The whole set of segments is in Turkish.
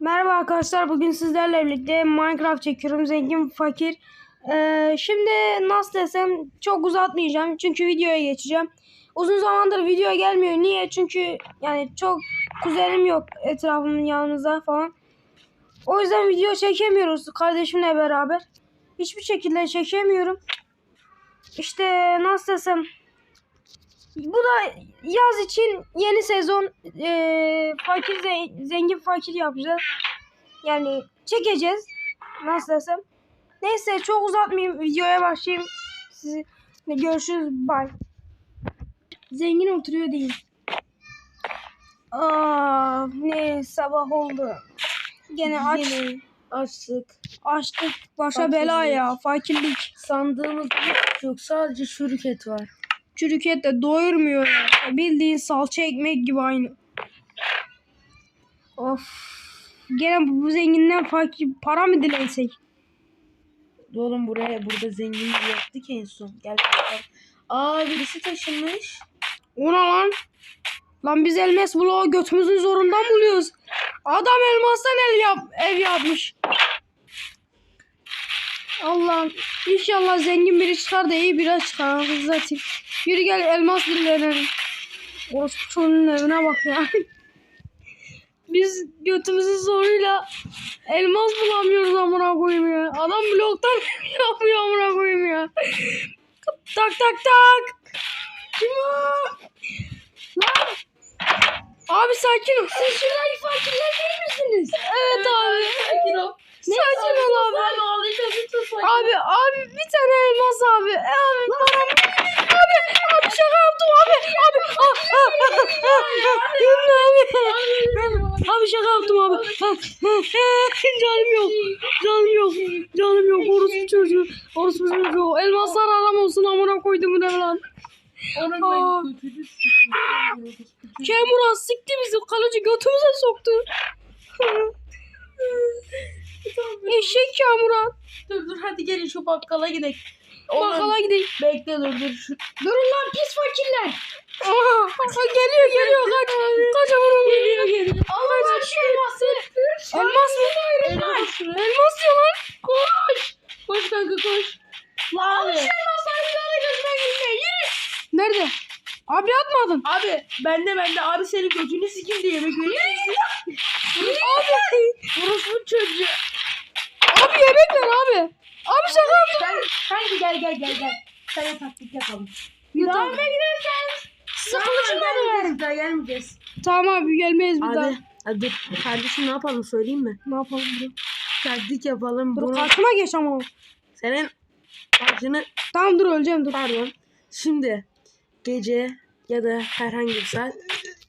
Merhaba arkadaşlar bugün sizlerle birlikte Minecraft çekiyorum zengin fakir. Ee, şimdi nasıl desem çok uzatmayacağım çünkü videoya geçeceğim. Uzun zamandır video gelmiyor niye? Çünkü yani çok kuzenim yok etrafımın yanımızda falan. O yüzden video çekemiyoruz kardeşimle beraber. Hiçbir şekilde çekemiyorum. İşte nasıl desem bu da yaz için yeni sezon eee, fakir ze- zengin fakir yapacağız. Yani çekeceğiz. Nasıl desem. Neyse çok uzatmayayım. Videoya başlayayım. Sizi görüşürüz. Bye. Zengin oturuyor değil. Aa, ne sabah oldu. Gene aç. Yine açlık. Açtık. Başa Fakirlik. bela ya. Fakirlik. Sandığımızda hiç yok. Sadece çürük et var. Çürük et de doyurmuyor ya. Bildiğin salça ekmek gibi aynı. Of. Gene bu, bu zenginden fakir para mı dilensek? Oğlum buraya burada zengin yaptık en son. Gel bakalım. Aa birisi taşınmış. Ona lan. Lan biz elmas bloğu götümüzün zorundan buluyoruz. Adam elmastan el yap ev yapmış. Allah'ım. İnşallah zengin biri çıkar da iyi biri çıkar. Anasını satayım. Yürü gel elmas dillenelim. Orospu çocuğunun evine bak ya. Biz götümüzün zoruyla elmas bulamıyoruz amına koyayım ya. Adam bloktan yapıyor amına koyayım ya. Tak tak tak. Kim o? Lan. Abi sakin ol. Siz şuradaki fakirler değil misiniz? Evet abi. Sakin ol. Sakin ol abi. Lütfen Abi abi bir tane elmas abi. E, abi param. Abi abi şaka yaptım abi. Abi. Ah, ah, ah, ah, ah. Abi. Abi şaka yaptım abi. Ah, ah, Canım yok. Canım yok. Canım yok. Orospu çocuğu. Orospu çocuğu. Elmaslar aram olsun amına koydum ne lan. Kemuran sikti bizi. Kalıcı götümüze soktu. Eşek Kemuran. Dur dur hadi gelin şu bakkala gidelim. Bakkala gidelim. Bekle dur dur. Şu... Durun lan pis fakirler. Aha, ha, geliyor geliyor kaç. Kaç amına geliyor geliyor. Allah şu elması. Elmas mı? Elmas. Elmas diyor lan. Koş. Koş kanka koş. Lan Abi. şu elmasları bir tane gözüme girmiyor. Yürü. Nerede? Abi atmadın. Abi bende bende abi senin götünü sikim diye yemek vereceksin. Abi. Orospu çocuğu. Abi yemek ver abi. Abi şaka yaptım. Sen, kanka gel gel gel. Sana taktik yapalım. Eve gidersen sıkılıcı ver. Bir daha gelmeyeceğiz. Tamam abi gelmeyiz bir daha. Abi, hadi dur. Kardeşim ne yapalım söyleyeyim mi? Ne yapalım dur. Taktik yapalım. Dur Bunu karşıma geç ama. senin başını Tamam dur öleceğim dur. pardon. Şimdi gece ya da herhangi bir saat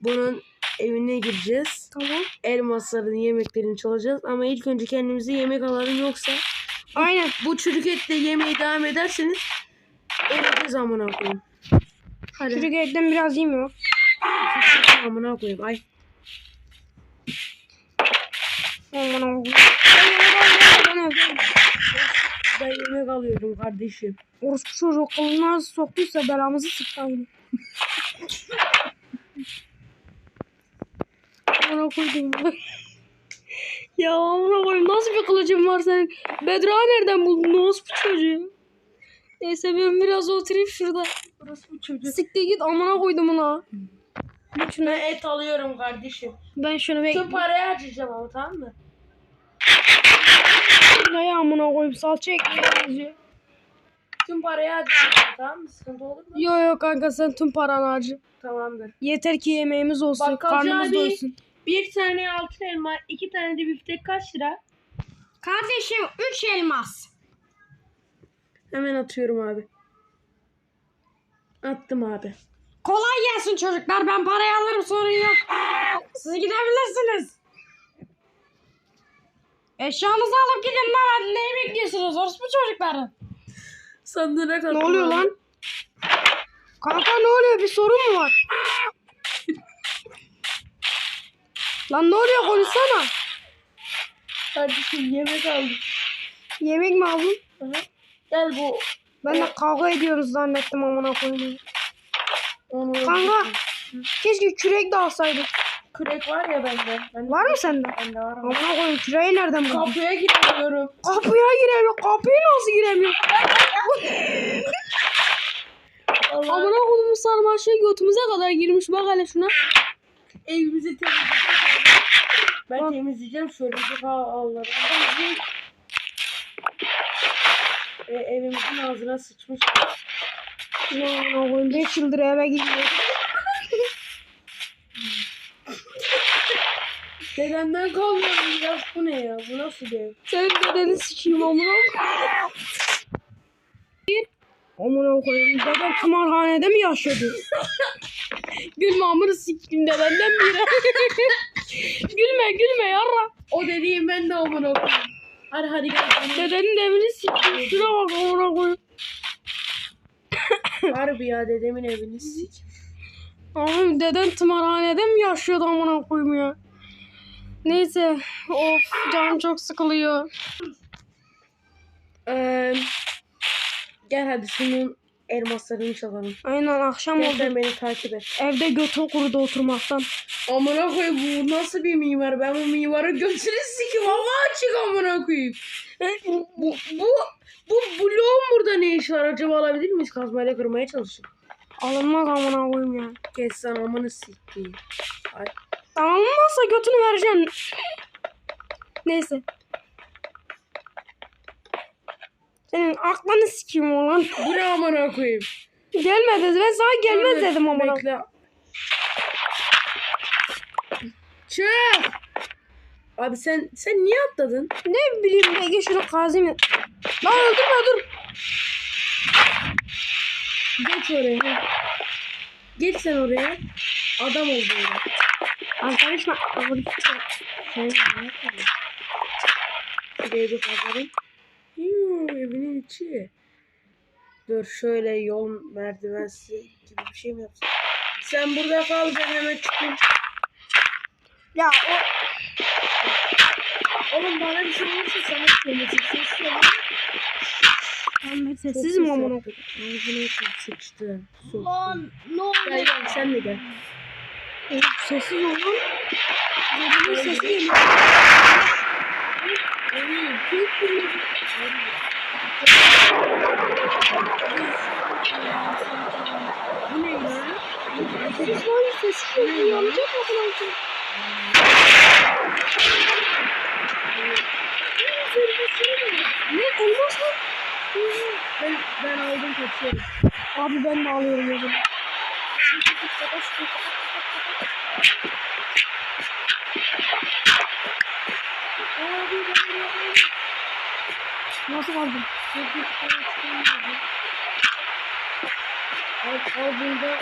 bunun evine gireceğiz. Tamam. Elmasların yemeklerini çalacağız ama ilk önce kendimize yemek alalım yoksa Aynen. bu çürük etle yemeye devam ederseniz öleceğiz amına koyayım. Hadi. Çocuk etten biraz yemiyor. amına koyayım. Ay. Aman Allah'ım. Ben yemek alıyorum kardeşim. Orospu çocuğu kolunu nasıl soktuysa belamızı sıktı aynı. Amına koydum. Ya amına koyayım nasıl bir kılıcın var senin? Bedra nereden buldun orospu çocuğu? Neyse ben biraz oturayım şurada. Burası bu çocuk. Siktir git amına koydum ona. Ben et alıyorum kardeşim. ben şunu Tüm bekle. parayı harcayacağım ama tamam mı? Şuraya amına koyayım salça ekmeği. Tüm parayı harcayacağım tamam mı? Sıkıntı olur mu? Yo yo kanka sen tüm paranı harca. Tamamdır. Yeter ki yemeğimiz olsun, Bakkalcı karnımız abi. doysun. Bir tane altın elma, iki tane de biftek kaç lira? Kardeşim 3 elmas. Hemen atıyorum abi. Attım abi. Kolay gelsin çocuklar. Ben parayı alırım sorun yok. Siz gidebilirsiniz. Eşyanızı alıp gidin lan. Hadi neyi bekliyorsunuz? Orospu çocukları. Sandığına kattım Ne oluyor lan? Kanka ne oluyor? Bir sorun mu var? Lan ne oluyor? Konuşsana. Kardeşim yemek aldım. Yemek mi aldın? Hı hı. Gel bu. Ben de kavga ediyoruz zannettim amına koyayım. Onu Kanka keşke kürek de alsaydık. kürek var ya bende. bende Var mı sende? Bende var. Amına koyayım küreği nereden buldun? Kapıya giremiyorum. Kapıya giremiyor. Kapıyı nasıl giremiyor? Amına koyayım sarma şey götümüze kadar girmiş. Bak hele şuna. Evimizi temizleyeceğim. Ben Bak. temizleyeceğim şöyle bir havaları. E, evimizin ağzına sıçmış. Amına koyayım 5 yıldır eve girmiyor. Dedemden kalmıyor biraz bu ne ya? Bu nasıl bir ev? Senin dedeni sikeyim amına Amına koyayım. Deden kumarhanede mi yaşıyordu? gülme amına sikeyim dedenden biri. Gülme gülme yarra. O dediğim ben de amına koyayım. Hadi hadi gel. Dedenin evini sikeyim. Şuna bak amına koyayım. Harbi ya dedemin evini sik. Oğlum deden tımarhanede mi yaşıyordu amına koyayım ya? Neyse. Of canım çok sıkılıyor. Ee, gel hadi şunun elmaslarını çalalım. Aynen akşam oldu. sen beni takip et. Evde götüm kurudu oturmaktan. Amına koyayım bu nasıl bir mimar? Ben bu mimarın götünü sikim ama açık amına koyayım. Bu bu bu bloğun burada ne işi var acaba alabilir miyiz? Kazmayla kırmaya çalışıyorum. Alınmaz amına koyayım ya. Kes sen amını sikeyim. Ay. Alınmazsa götünü vereceksin. Neyse. Senin aklını sikeyim oğlan. Bu ne amına koyayım? Gelme dedi. Ben sana gelmez Dur, dedim amına. Bekle. Çık. Abi sen sen niye atladın? Ne bileyim Ege şunu kazayım. Lan öldürme dur. Geç oraya. Geç sen oraya. Adam ol böyle. Arkadaşlar. Sen ne yapıyorsun? Şuraya bir kazalım. İçi. Dur şöyle yol merdivensi gibi bir şey mi yapsın? Sen burada kal ben hemen çıkayım. Ya o Oğlum bana bir şey olursa sana söylesin. Ses yok. ben sessizim amına. Ağzına yapıp sıçtı. Su. Lan ne oldu? Gel gel sen de gel. Oğlum, Sessiz ol lan. Dedemin sesi geliyor. Bu ne lan? Lan sesi geliyor. Yanacak mı falan? Ne elmas mı? Ben, ben aldım kaçıyorum. Abi ben de alıyorum o zaman. Abi ben aldım. Nasıl aldın? Al, al bunda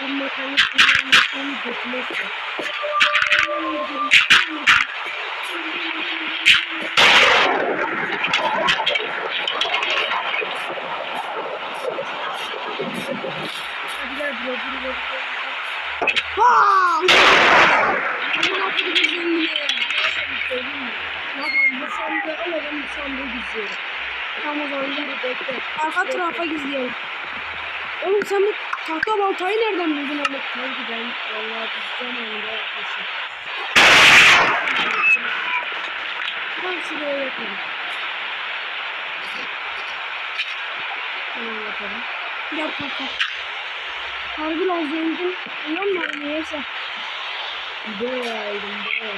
bu mekanik kullanmasını götürmezse. Ne yapalım bu sandığı alalım, bu sandığı gizleyelim. Tamam o zaman gel. Arka tarafa gizleyelim. Oğlum sen bu tahta baltayı nereden buldun ama? Kanki ben vallahi bizden önde yapmışım. Ben şuraya yapayım. Tamam yapalım. Gel tahta. Harbi lan zengin. Neyse. Bayağı aldım bayağı.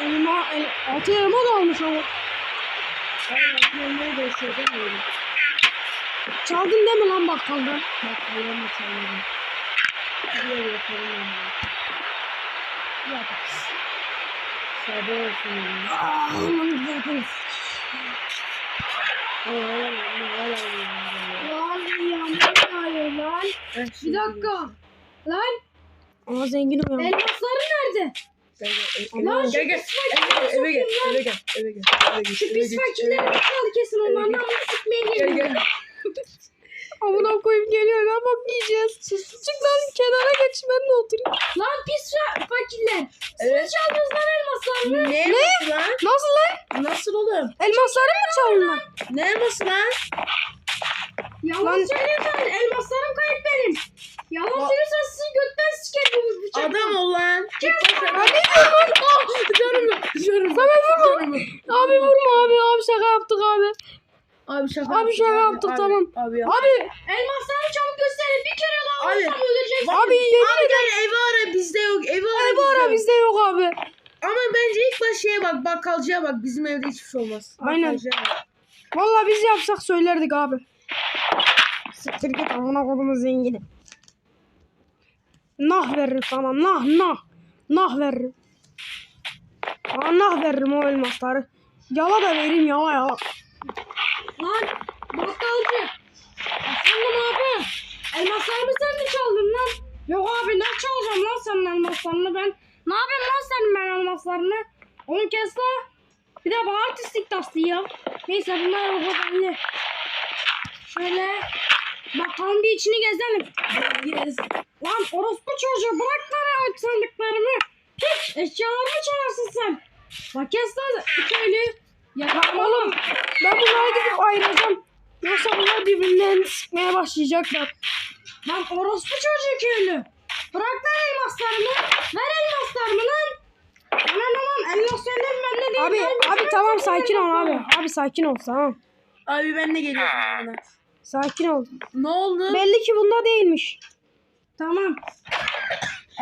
Elma, el, altı elma da almış ama. Da. Çaldın değil mi lan bakkaldan? Bak kalama çalmadım. Buraya yapalım onu. Yok. Sabah olsun aman güzel. Ama ama Bir dakika. Lan. Aa zenginim ya. Elmasları nerede? Gel gel. Lan Gel gel. Eve gel. Eve gel. Eve gel. Gel. Şu pis gel. fakirleri gel. kaldı kesin onların Gel, ama sıkmaya Gel geliyor. gel. Amına koyup geliyor ne bak yiyeceğiz. Çık lan kenara geç ben de oturayım. Lan pis fakirler. Evet. Çaldınız lan elmaslarını. Ne elması lan? Nasıl lan? Nasıl oğlum? Elmasları mı çaldın lan? Ne elması lan? Yalan söylüyorsan elmaslarım kayıp benim. Yalan Ba- söylüyorsan sizin götten sikerim bu bıçak. Adam ol lan. Abi ah, Canımı. Canımı. Sana vurma. Abi vurma abi. Abi şaka yaptık abi. Abi şaka Abi şaka yaptık, Abi, tamam. Abi ya. Abi Elmaslarını çabuk gösterin. Bir kere daha Abi. vurursam öleceksin. abi Abi gel evi ara bizde yok. Evi ara. Evi ara bizde yok abi. Ama bence ilk baş şeye bak bakkalcıya bak bizim evde hiçbir şey olmaz. Aynen. Bakkalcıya bak. Vallahi biz yapsak söylerdik abi. Siktir git amına kodumu zengini. Nah veririm sana nah nah. Nah veririm. Sana nah veririm o elmasları. Yala da vereyim yala yala. Lan bakkalcı. Efendim abi. Elmaslarımı sen mi çaldın lan? Yok abi ne çalacağım lan senin elmaslarını ben? Ne yapayım lan senin ben elmaslarını? Onu kes la. Bir de bu artistik taslağı ya. Neyse bunlar o belli. Şöyle bakalım bir içini gezelim. Yes. Lan orospu çocuğu bırak lan o sandıklarımı. Tut eşyalarımı çalarsın sen. Bak kes lan köylü. Yakalım Oğlum ben bunlara gidip ayıracağım. Yoksa bunlar birbirinden sıkmaya başlayacaklar. Lan orospu çocuğu köylü. Bırak lan elmaslarımı. Ver elmaslarımı lan. Lan lan elmaslarını ben ne diyeyim? Abi abi tamam sakin ol abi. Abi sakin ol tamam. Abi ben de geliyorum yanına. Sakin ol. Ne oldu? Belli ki bunda değilmiş. Tamam.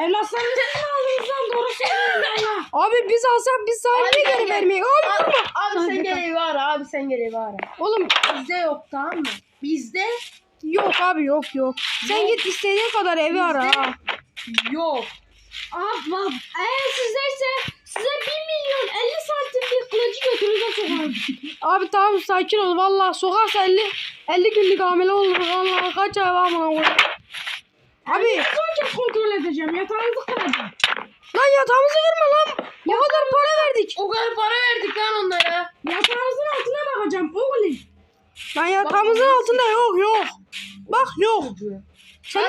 Elmaslarını sen mi aldın lan? Doğru söylüyorsun valla. Abi biz alsak biz sana niye geri vermeyiz? Abi Abi, abi sen evi ara. Abi sen gel evi ara. Oğlum Bizde yok tamam mı? Bizde yok abi yok yok. Sen Yok. git istediğin kadar evi ara ha. yok. Abla eğer sizdeyse size 1 milyon 50 santimlik kılıcı götünüze sokarım. Abi tamam sakin ol. Vallahi sokarsa 50 50 günlük hamile olur. Vallahi kaç ay var buna koy. Abi kez kontrol edeceğim. Yatağınızı kıracağım. lan yatağımızı kırma lan. O kadar para verdik. O kadar para verdik lan onlara. Yatağınızın altına bakacağım. Oğlum. Lan yatağımızın altında yok yok. Bak yok. Çocuğu. Senin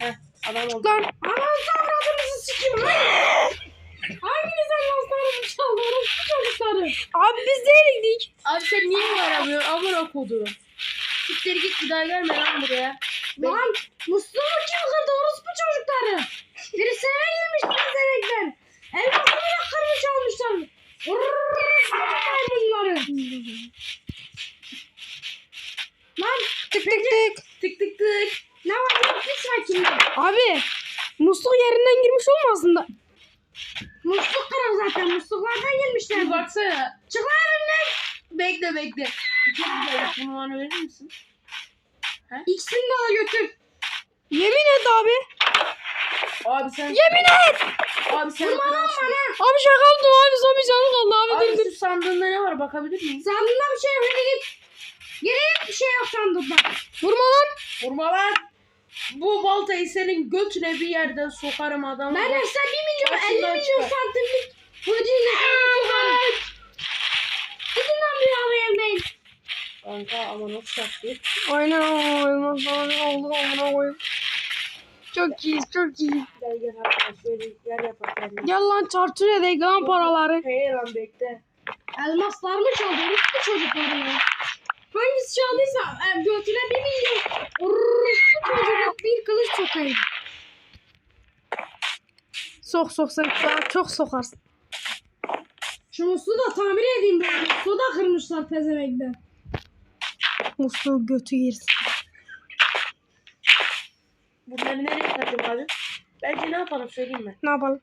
Heh, adam oldu. lan sikeyim. Hanginiz elmaslarımı çaldı? Orospu çocukları. abi biz değildik. Abi sen niye mi aramıyorsun? Amına kodu. Siktir git bir daha gelme lan buraya. Lan musluğu kim kırdı orospu çocukları? Birisi eve girmiş pezevenkler. Elmasını da kırmış almışlar. Orospu maymunları. Lan Tık tık tık. Tık tık tık. ne var pis fakirler. Abi musluk yerinden girmiş olmasın da. Musluk kırık zaten musluklardan girmişler. Bir baksana. Çık lan. Bekle bekle. Çok güzel. Bunu bana verir misin? İkisini de al götür. Yemin et abi. Abi sen... Yemin et. Abi sen... Vurma lan bana. Abi şaka yaptım abi son bir canı kaldı abi. Abi şu sandığında ne var bakabilir miyim? Sandığında bir şey yok. Hadi git. Geri git bir şey yok sandığında. Vurma lan. Vurma lan. Bu baltayı senin götüne bir yerden sokarım adamı. Ben de sen 1 milyon Başından 50 milyon santimlik kılıcıyla sokarım. Gidin lan bir havaya değil. Kanka ama nasıl çaktı? Aynen olmaz ne oldu amına koyayım. Çok iyi çok iyi. Gel gel hatta şöyle yer yapalım. Gel lan çarçur edek lan paraları. Hey lan bekle. Elmaslar mı çaldı? Orospu çocukları ya. Hangisi çaldıysa e, götüne 1 milyon orospu çocuk bir kılıç sokayım. Sok sok sen daha çok sokarsın. Şu musluğu da tamir edeyim bari. Su da kırmışlar pezemekler. Musluğu götü girsin. Bunları nereye takayım abi? Bence ne yapalım söyleyeyim mi? Ne yapalım?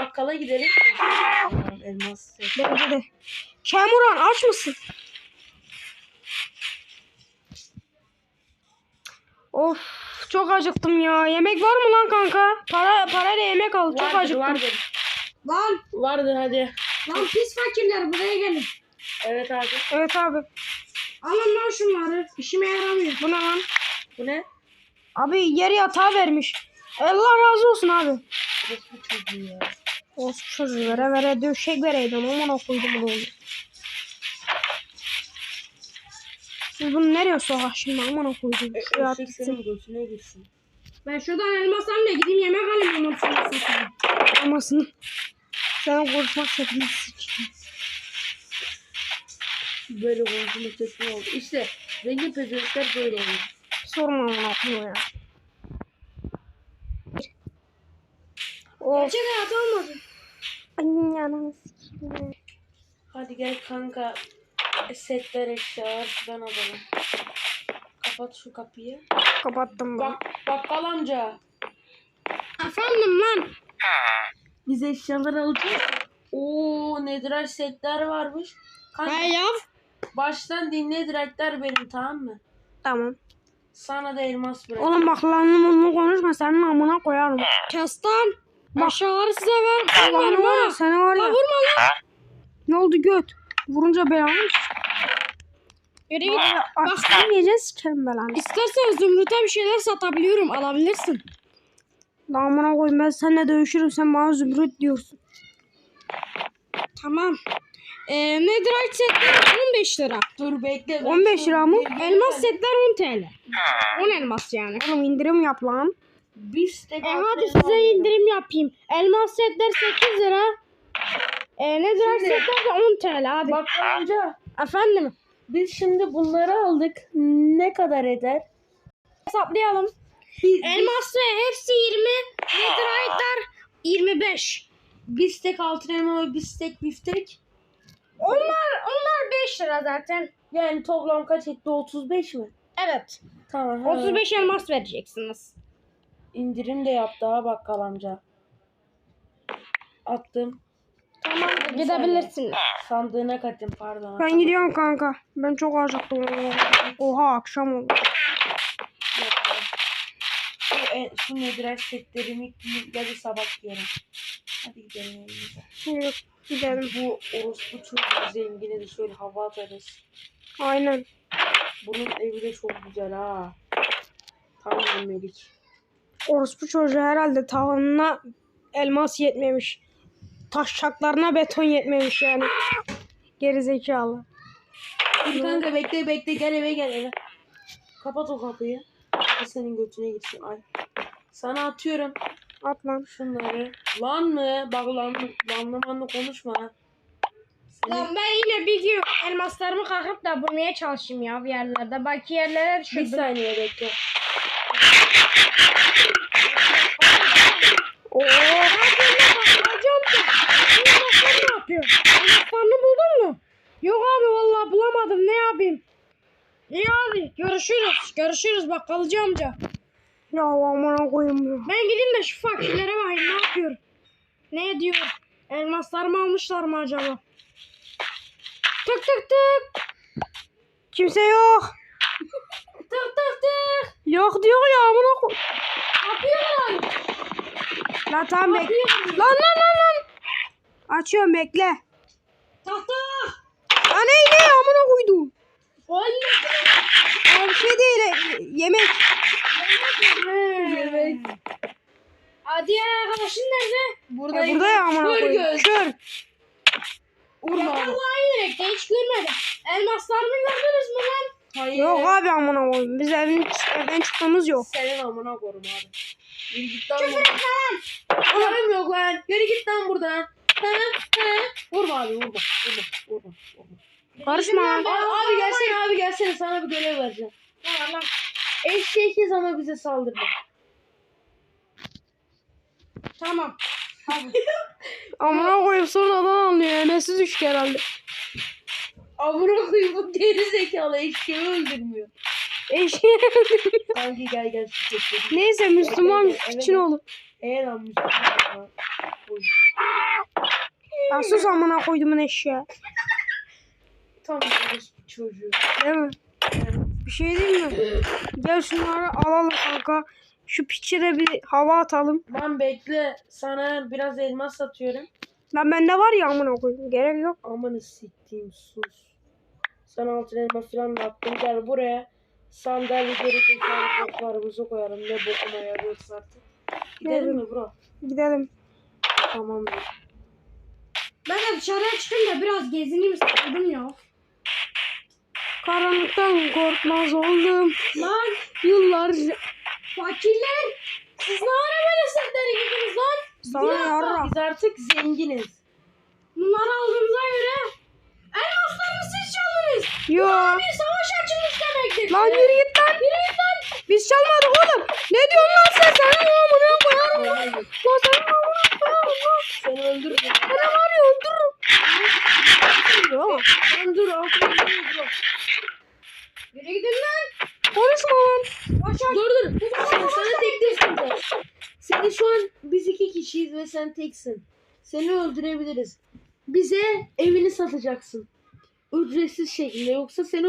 Bakkala gidelim. Elmas. Bence de. Kemuran aç mısın? Of çok acıktım ya. Yemek var mı lan kanka? Para parayla yemek al. Çok Vardır acıktım. vardır. Lan Vardır hadi. lan pis fakirler buraya gelin. Evet abi. Evet abi. Alın lan şunları. İşime yaramıyor. Bu ne lan? Bu ne? Abi yeri yatağı vermiş. Allah razı olsun abi. Bir çocuğu ya? Olsun çocuğu vere vere döşek vereydim. Aman koydum bunu. Siz bunu nereye sokar şimdi? Aman koydum. Şuraya Eşek atmışsın. senin göğsüne girsin. Ben şuradan elmas alayım gideyim yemek alayım sonra satayım. Olmasın. Sen konuşmak şeklini sıçayım. Böyle konuşma sesini oldu. İşte zengin pezevenkler böyle olur. Sorma koyayım ya. Of. Gerçek hayat olmadı. Ay yanım sikeyim. Hadi gel kanka. setler eşyalar şuradan alalım. Kapat şu kapıyı. Kapattım ben. Bak bakkal amca. Efendim lan. Biz eşyaları alacağız. Oo nedir setler varmış. Kanka, yav. Baştan din nedirler benim tamam mı? Tamam. Sana da elmas bırak. Oğlum bak lan bunu konuşma senin amına koyarım. Kestan. Aşağıları size ver. Var ya ha. seni var La ya. vurma lan. Ne oldu göt? Vurunca belanı? Yürü git. Bak yiyeceğiz sikerim belanı. İstersen Zümrüt'e bir şeyler satabiliyorum. Alabilirsin. Lan amına koyayım ben seninle dövüşürüm sen bana zümrüt diyorsun. Tamam. Ee, Netherite setler 15 lira. Dur bekle. ben 15 şu- lira mı? Elmas setler 10 TL. 10 elmas yani. Oğlum indirim yap lan. Bir stek E hadi elma size alıyorum. indirim yapayım. Elmas setler 8 lira. E, Netherite Şimdi- setler de 10 TL hadi. Bakkal amca. Efendim Biz şimdi bunları aldık. Ne kadar eder? hesaplayalım. Bir, Elmas ve hepsi 20. Netherite'lar 25. bir stek altın elma ve bir stek biftek. Onlar onlar 5 lira zaten. Yani toplam kaç etti? 35 mi? Evet. Tamam. 35 elmas vereceksiniz. İndirim de yaptı ha bakkal amca. Attım. Tamam gidebilirsiniz. Sandığına katın pardon. Ben gidiyorum kanka. Ben çok acıktım. Oha akşam oldu. Şu, e, şu nedir setlerimi ya da sabah giyerim. Hadi gidelim evimize. Yürü, Gidelim. Bu orospu çocuğu zengine de şöyle hava atarız. Aynen. Bunun evi de çok güzel ha. Tam yemelik. Orospu çocuğu herhalde tavanına elmas yetmemiş. Taşşaklarına beton yetmemiş yani. Gerizekalı. Dur kanka bekle bekle gel eve gel eve. Kapat o kapıyı. Kapı senin götüne gitsin ay. Sana atıyorum At lan. şunları. Lan mı? Bak lan lanlı manlı konuşma. Seni- Lan ben yine bir gün elmaslarımı kalkıp da bulmaya çalışayım ya bir yerlerde. Belki yerlere Bir düşürdüm. saniye bekle. Oo. Hocam da elmaslar ne yapıyor? Elmaslarını buldun mu? Yok abi vallahi bulamadım ne yapayım? İyi abi görüşürüz. Görüşürüz bakkalcı amca. Ya amına koyayım ya. Ben gideyim de şu fakirlere bakayım ne yapıyor? Ne ediyor? Elmaslarımı almışlar mı acaba? Tık tık tık. Kimse yok. Tık tık tık. Yok diyor ya amına koy. Yapıyorlar. Lan tamam bekle. Lan lan lan lan. Açıyorum bekle. Tak tak. Lan ne amına koydum. Oy. Ya bir şey değil. e, Yemek. Evet. Aa, diğer arkadaşın nerede? Burada, Ya burada ya amına Kör koyayım. göz. Kör. Abi. Vallahi direkte hiç görmedim. Elmaslarımı gördünüz mü lan? Hayır. Yok abi amına koyayım. Biz evin, evden çıktığımız yok. Senin amına korum abi. Yürü git lan Küfür etme lan. Param yok lan. Yürü git lan buradan. He he. Vurma abi vurma. Vurma. Vurma. vurma. Karışma. Abi, abi gelsene abi gelsene sana bir görev vereceğim. Var lan? Eşeğiz ama bize saldırdı. Tamam. Amına koyayım sonradan anlıyor. Enesi düştü herhalde. Amına koyayım bu geri zekalı eşeği öldürmüyor. Eşeğe. Kanki gel gel. Neyse Müslüman Evet, evet, için evet. olur. Eğer ya. Oy. Ya sus amına koydumun eşeğe. Tam orospu çocuğu. Değil mi? Bir şey değil mi? Gel şunları alalım kanka. Şu piçe bir hava atalım. Ben bekle sana biraz elmas satıyorum. Lan bende var ya amına koyayım. Gerek yok. Amanı siktiğim sus. Sana altın elma falan da attım. Gel buraya. Sandalye gerizekalı boklarımızı koyalım. Ne bokuma yarıyorsa artık. Gidelim Gidelim. mi bro? Gidelim. Tamam. Ben de dışarıya çıkayım da biraz gezineyim istedim ya. Karanlıktan korkmaz oldum. Lan Yıllarca. fakirler. Siz ne ara böyle setleri giydiniz lan? Sana yarra. Biz artık zenginiz. Bunları aldığımıza göre elmaslarını siz çaldınız. Yo. Bir savaş açılmış demektir. Lan yürü git lan. Yürü git lan. Biz çalmadık oğlum. Ne diyorsun lan sen? Senin amına koyarım lan. Senin amına. Seni öldürürüm. Bana var ya öldürürüm. Tamam dur altına dur. Nereye gidin? Konuşma lan. Başak. Dur dur. Sen, sana tek de Seni şu an biz iki kişiyiz ve sen teksin. Seni öldürebiliriz. Bize evini satacaksın. Ücretsiz şekilde yoksa seni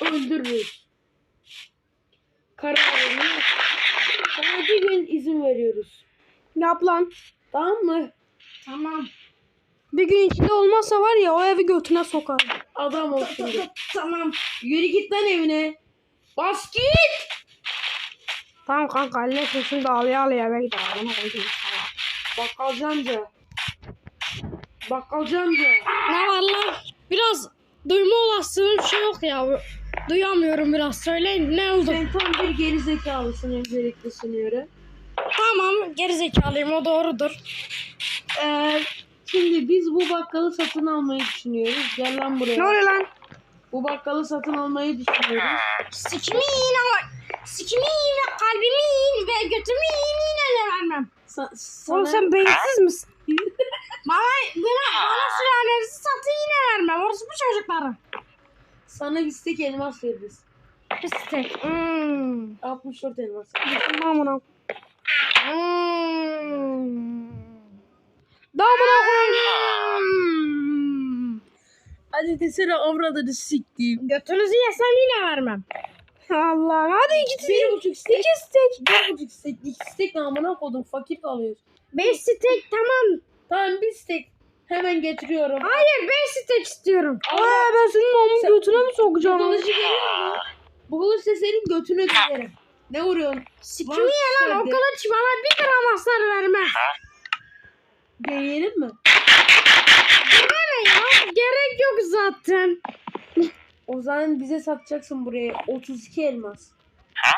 öldürürüz. Karar vermiyor. Sana bir gün izin veriyoruz. Yap lan. Tamam mı? Tamam. Bir gün içinde olmazsa var ya o evi götüne sokar. Adam ol şimdi. Tamam. Yürü git lan evine. Bas git. Tamam kanka halletsin şimdi ağlaya ağlaya eve gider. Bana koydum. Bakkalcı amca. Bakkalcı amca. Ne var lan? Biraz duyma olasılığım şey yok ya. Duyamıyorum biraz. Söyleyin ne oldu? Sen tam bir geri zekalısın öncelikle sunuyorum. Tamam gerizekalıyım o doğrudur. Ee, şimdi biz bu bakkalı satın almayı düşünüyoruz. Gel lan buraya. Ne oluyor lan? Bu bakkalı satın almayı düşünüyoruz. Sikimi yiyin ama sikimi yiyin ve kalbimi yiyin ve götümü yiyin yine de vermem. Sa- sana... Oğlum sen beyinsiz misin? Bana, bana, bana sülalenizi satın yine vermem. Orası bu çocukları. Sana bir stek elmas veririz. Pislik. Hmm. 64 elmas. Damına. Hmm. Damına koyayım. Hadi desene avradını siktiğim. Götünüzü yesem yine vermem. Allah'ım hadi git. Bir buçuk stek. İki stek. Bir buçuk stek. İki stek namına kodum. Fakir kalıyoruz. Beş stek tamam. Tamam bir stek. Hemen getiriyorum. Hayır beş stek istiyorum. Aa, ben senin namın götüne mi Bu sokacağım? kılıcı geliyor mu? Bu kılıçla senin götüne giderim. Ne vuruyorsun? Sikimi ye lan o kılıç bana bir gram hasar vermez. Deneyelim mi? Deme ya gerek yok zaten. O zaman bize satacaksın buraya 32 elmas.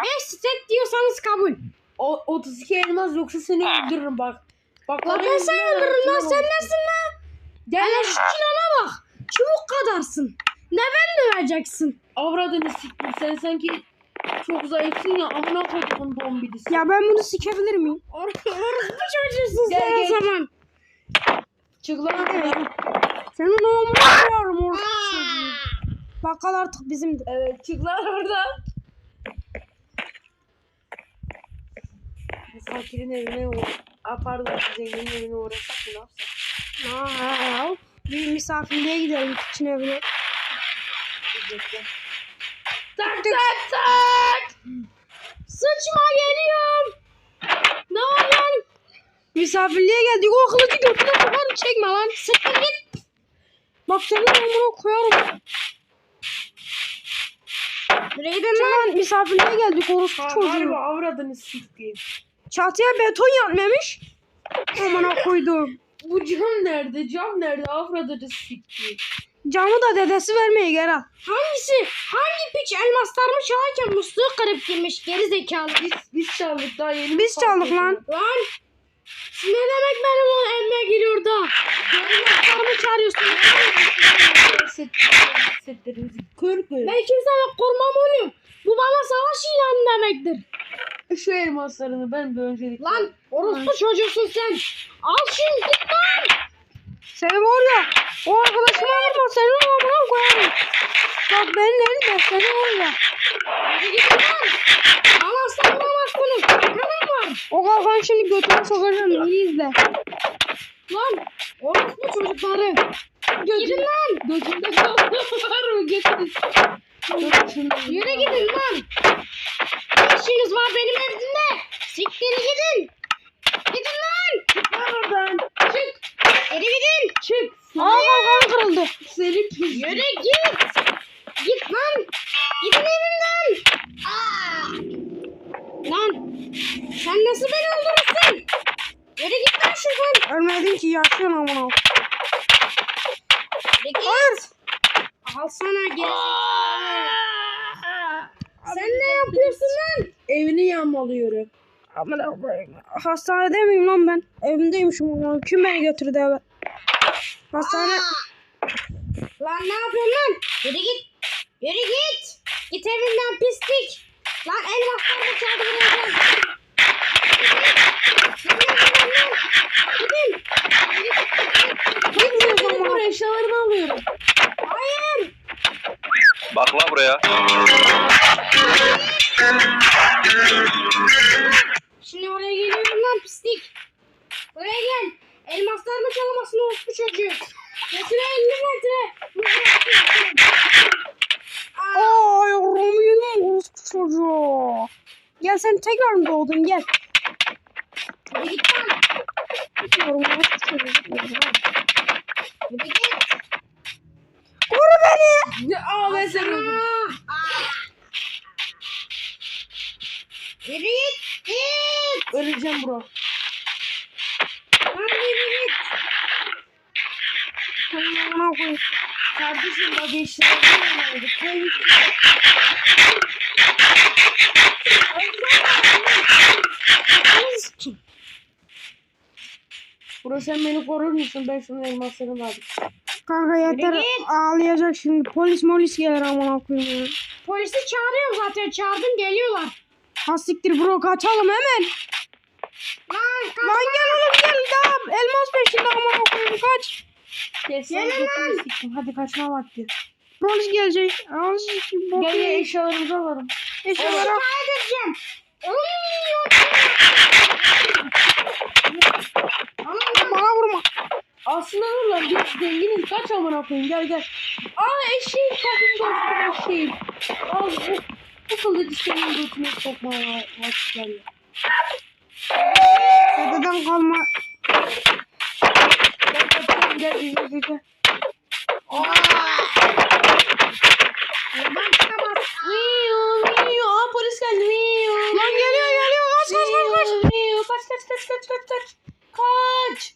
Beş stek diyorsanız kabul. O 32 elmas yoksa seni öldürürüm bak. Bak Lan ben seni öldürürüm lan sen nesin lan? Gel lan. şu kilona bak. Çubuk kadarsın. Ne ben döveceksin? Avradını siktir sen sanki çok zayıfsın ya amına kodumun bombidisi. Ya ben bunu sikebilir miyim? Orası bu çocuğusun Gel, sen o gel. zaman. Çık lan buradan. Senin namını koyarım orada. Bakkal artık bizimdir. Evet çık lan buradan. Bu Fakirin evine uğra. Aa, pardon zenginin evine uğrasak mı ne yapsak? Aa, bir misafirliğe gidelim için evine. Bekle. Tak tak tak. Sıçma geliyorum. Ne lan? Misafirliğe geldik o kılıcı götüne sokar çekme lan. Sıkın git. Bak senin namını koyarım. Buraya gidin lan. Misafirliğe geldik orospu çocuğu. Harbi avradını sikeyim. Çatıya beton yapmamış. Amına koydum. Bu cam nerede? Cam nerede? Avradını sikeyim. Camı da dedesi vermeye gel al. Hangisi? Hangi piç elmaslarımı çalarken musluğu kırıp girmiş geri zekalı. Biz, biz çaldık daha yeni. Biz çaldık lan. Lan. Ne demek benim o elime giriyor da? Elmaslarımı çağırıyorsun. Kör. Ben kimseye korumam onu. Bu bana savaş ilanı demektir. Şu elmaslarını ben bir öncelikle... Lan orospu çocuğusun sen. Al şimdi git lan. Seni var ya. O arkadaşıma vurma senin namına koyarım. Bak benim elimde seni var ya. Hadi git lan. Bana sallamazsınız. Kadın var. O kalkan şimdi götüne sokacağım. İyi izle. Lan orospu çocukları. Gidin lan. Gözümde kaldı var mı? Getirin. Yürü gidin lan. Ne işiniz var benim evimde? Siktir gidin. Gidin lan. Lan oradan. Çık. Geri gidin. Çık. Aa kalkan kırıldı. Seni pis. Yürü git. Git lan. Gidin evimden. Aa. Lan. Sen nasıl beni öldürürsün? Yürü git lan şuradan. Ölmedin ki yaşıyorsun amına. Yürü git. Hayır. Al sana gerizekalı. Sen ne yapıyorsun lan? Evini yağmalıyorum. Amına koyayım. Hastanede miyim lan ben? Evimdeymişim ama kim beni götürdü eve? Hastane... Lan ne yapıyorsun lan? Yürü git. Yürü git. Git evinden pislik. Lan el baklarını çaldı buraya gel. Gidin. Benim ama. buraya eşyalarını alıyorum. Hayır. Bak buraya. Şimdi oraya geliyorum lan pislik. Buraya gel. Elmaslarımı çalamasın orospu çocuğu. Getir 50 metre. Ay yedim orospu çocuğu. Gel sen tekrar mı doğdun gel. Hadi git lan. Yavrum orospu çocuğu. Hadi git. Koru beni. Ne- Aa ben seni öldürdüm. Yürü git. Git. Öleceğim bro. Lan yürü git. Amına koyayım. Kardeşim eşyalarım vardı. Koy. Bro sen beni korur musun? Ben şunun elmaslarını aldım. Kanka yeter git. ağlayacak şimdi. Polis molis gelir koyayım ya. Polisi çağırıyorum zaten. Çağırdım geliyorlar. Ha siktir bro kaçalım hemen. Lan gel oğlum gel tamam. Elmas peşinde amına koyayım kaç. Lan. siktim. Hadi kaçma vakti. Polis gelecek. Al siktir bok. Gel gel eşyalarımızı alalım. Eşyalara. Kaydıracağım. Bana vurma. Aslında dur lan biz zenginiz. Kaç amına koyayım gel gel. Aa eşeğim takım dostum eşeğim. Al bu. Bu kılıcı senin götüne sokmaya vakit geldi. Dededen kalma. Gel gel gel gel gel. Polis geldi. Lan geliyor geliyor kaç kaç kaç kaç. Kaç kaç kaç kaç kaç kaç. Kaç.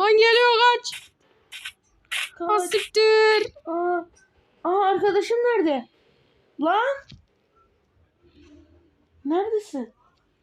Lan geliyor kaç. Kaç. siktir. Aa, aa arkadaşım nerede? Lan. Neredesin?